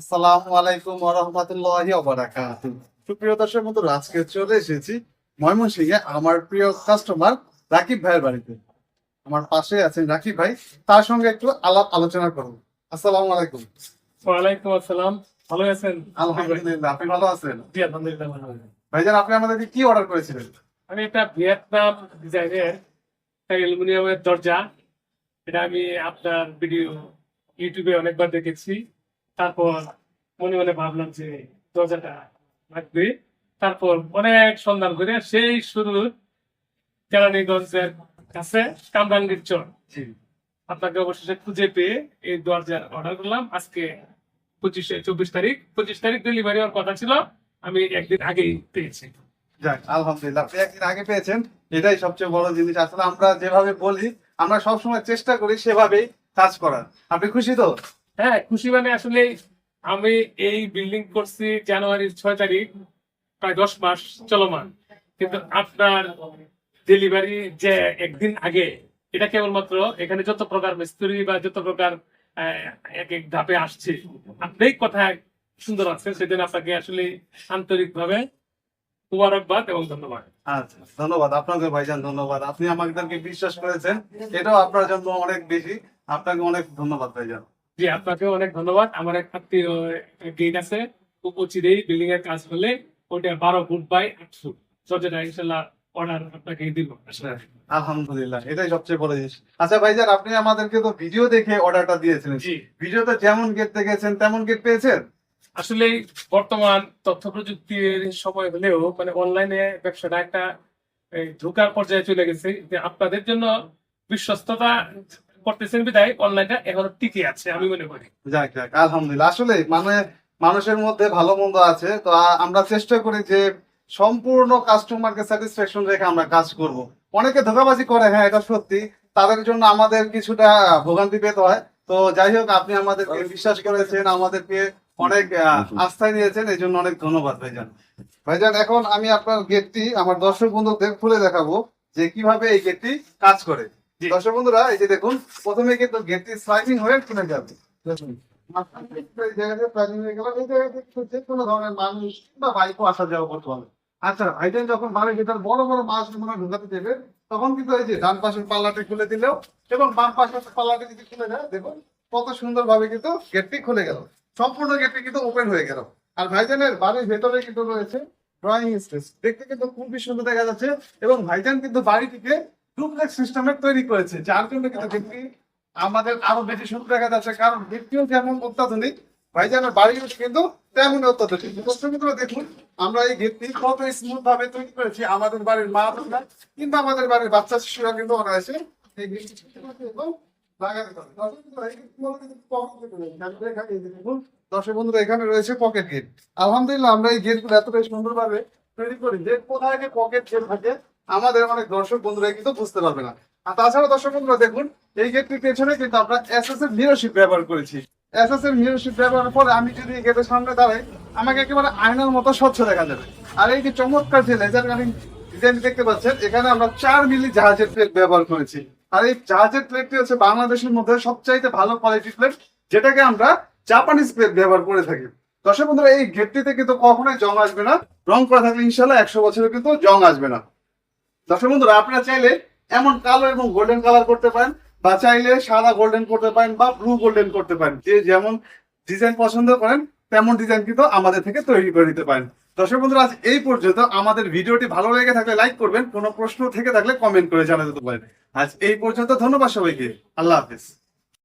আসসালামু আলাইকুম ওরহমতুল্লাহি ওবারাকাতু সুপ্রিয় দর্শক বন্ধু আজকে চলে এসেছি ময়মনসিংহে আমার প্রিয় কাস্টমার রাকিব ভাইয়ের বাড়িতে। আমার পাশে আছেন রাকিব ভাই তার সঙ্গে একটু আলাপ আলোচনা করব। আসসালামু আলাইকুম। ওয়ালাইকুম আসসালাম। ভালো আছেন? আলহামদুলিল্লাহ আপনি ভালো আছেন? জি আলহামদুলিল্লাহ ভালো আছি। ভাইজান আপনি আমাদেরকে কি অর্ডার করেছিলেন? আমি একটা ভিয়েতনাম ডিজাইনের অ্যালুমিনিয়ামের দরজা। এটা আমি আপনার ভিডিও ইউটিউবে অনেকবার দেখেছি। তারপর মনে মনে ভাবলাম যে দরজাটা লাগবে তারপর অনেক সন্ধান করে সেই শুরু কেরানীগঞ্জের কাছে কামরাঙ্গীর চর। আপনাকে অবশেষে খুঁজে পেয়ে এই দরজার অর্ডার করলাম। আজকে পঁচিশে চব্বিশ তারিখ। পঁচিশ তারিখ ডেলিভারি হওয়ার কথা ছিল। আমি একদিন আগেই পেয়েছি। যাক আলহামদুলিল্লাহ। আপনি একদিন আগে পেয়েছেন। এটাই সবচেয়ে বড় জিনিস। আসলে আমরা যেভাবে বলি আমরা সবসময় চেষ্টা করি সেভাবেই কাজ করার। আপনি খুশি তো? হ্যাঁ খুশি মানে আসলে আমি এই বিল্ডিং করছি জানুয়ারির ছয় তারিখ, প্রায় দশ মাস চলমান। কিন্তু আপনার ডেলিভারি যে একদিন আগে, এটা কেবলমাত্র এখানে যত প্রকার মিস্ত্রি বা যত প্রকার এক এক ধাপে আসছে আপনি কথা সুন্দর আছে সেদিন আপনাকে আসলে আন্তরিক ভাবে মুবারকবাদ এবং ধন্যবাদ। আচ্ছা ধন্যবাদ আপনাকে ভাইজান, ধন্যবাদ। আপনি আমাদেরকে বিশ্বাস করেছেন, এটাও আপনার জন্য অনেক বেশি। আপনাকে অনেক ধন্যবাদ ভাইজান। জি আপনাকে অনেক ধন্যবাদ। আমার এক আত্মীয় গেট আছে। অচিরেই বিল্ডিং এর কাজ হলে ওটা বারো ফুট বাই আট ফুট। দরজাটা ইনশাল্লাহ অর্ডার আপনাকে দিব। আলহামদুলিল্লাহ এটাই সবচেয়ে বড় জিনিস। আচ্ছা ভাইজান আপনি আমাদেরকে তো ভিডিও দেখে অর্ডারটা দিয়েছিলেন। জি। ভিডিওতে যেমন গেট দেখেছেন তেমন গেট পেয়েছেন? আসলে বর্তমান তথ্য প্রযুক্তির সময় হলেও মানে অনলাইনে ব্যবসাটা একটা ঢোকার পর্যায়ে চলে গেছে। যে আপনাদের জন্য বিশ্বস্ততা করতেছেন বিদায় অনলাইনটা এখনও টিকে আছে, আমি মনে করি। যাক যাক, আলহামদুলিল্লাহ। আসলে মানে মানুষের মধ্যে ভালো মন্দ আছে, তো আমরা চেষ্টা করি যে সম্পূর্ণ কাস্টমারকে স্যাটিসফ্যাকশন রেখে আমরা কাজ করব। অনেকে ধোকাবাজি করে হ্যাঁ এটা সত্যি। তাদের জন্য আমাদের কিছুটা ভোগান্তি পেতে হয়। তো যাই হোক, আপনি আমাদেরকে বিশ্বাস করেছেন, আমাদেরকে অনেক আস্থায় নিয়েছেন এই জন্য অনেক ধন্যবাদ, ভাইজান। ভাইজান, এখন আমি আপনার গেটটি আমার দর্শক বন্ধুদের খুলে দেখাবো যে কীভাবে এই গেটটি কাজ করে। দর্শক বন্ধুরা, এই যে দেখুন, প্রথমে কিন্তু গেটটি স্লাইডিং হয়ে খুলে যাবে। আচ্ছা তখন কিন্তু এই যে ডান পাশের পাল্লাটি খুলে দিলেও এবং বাম পাশের পাল্লাটি যদি খুলে দেয়, দেখুন, কত সুন্দর ভাবে কিন্তু গেটটি খুলে গেল। সম্পূর্ণ গেটটি কিন্তু ওপেন হয়ে গেল। আর ভাইজানের বাড়ির ভেতরে কিন্তু রয়েছে ড্রয়িং স্পেস দেখতে কিন্তু খুবই সুন্দর দেখা যাচ্ছে এবং ভাইজান কিন্তু বাড়িটিকে ডুপ্লেক্স সিস্টেমের তৈরি করেছে যার জন্য কিন্তু গেটটি আমাদের আরও বেশি সুন্দর দেখা যাচ্ছে কারণ গেটটিও যেমন অত্যাধুনিক ভাইজানের বাড়িও কিন্তু তেমন অত্যাধুনিক। দেখুন আমরা এই গেটটি কত স্মুথ ভাবে তৈরি করেছি আমাদের বাড়ির মা বোনরা কিংবা আমাদের বাড়ির বাচ্চা শিশুরা কিন্তু অনায়াসে এই দর্শক বন্ধুরা এখানে রয়েছে পকেট গেট আলহামদুলিল্লাহ আমরা এই গেটগুলো এতটাই সুন্দরভাবে তৈরি করি যে কোথায় পকেট গেট থাকে আমাদের অনেক দর্শক বন্ধুরা কিন্তু বুঝতে পারবে না। আর তাছাড়া দর্শক বন্ধুরা দেখুন, এই গেটটির পেছনে কিন্তু আমরা এস এস এর মিররশিপ ব্যবহার করেছি। এসএস এর মিররশিপ ব্যবহারের ফলে আমি যদি এই গেটের সামনে দাঁড়াই, আমাকে একেবারে আয়নার মতো স্বচ্ছ দেখা যাবে। আর এই যে চমৎকার যে লেজার কাটিং ডিজাইন দেখতে পাচ্ছেন, এখানে আমরা চার মিলি জাহাজের প্লেট ব্যবহার করেছি। আর এই জাহাজের প্লেটটি হচ্ছে বাংলাদেশের মধ্যে সবচাইতে ভালো কোয়ালিটির প্লেট যেটাকে আমরা জাপানিজ প্লেট ব্যবহার করে থাকি। দর্শক বন্ধুরা, এই গেটটিতে কিন্তু কখনোই জং আসবে না। রং করা থাকলে ইনশাল্লাহ একশো বছরে কিন্তু জং আসবে না। দর্শক বন্ধুরা, আপনারা চাইলে এমন কালো এবং গোল্ডেন কালার করতে পারেন, বা চাইলে সাদা গোল্ডেন করতে পারেন, বা ব্লু গোল্ডেন করতে পারেন। যে যেমন ডিজাইন পছন্দ করেন, তেমন ডিজাইন কিন্তু আমাদের থেকে তৈরি করে নিতে পারেন। দর্শক বন্ধুরা, আজ এই পর্যন্ত আমাদের ভিডিওটি ভালো লেগে থাকলে লাইক করবেন, কোনো প্রশ্ন থেকে থাকলে কমেন্ট করে জানাতে পারেন। আজ এই পর্যন্ত ধন্যবাদ সবাইকে। আল্লাহ হাফিজ।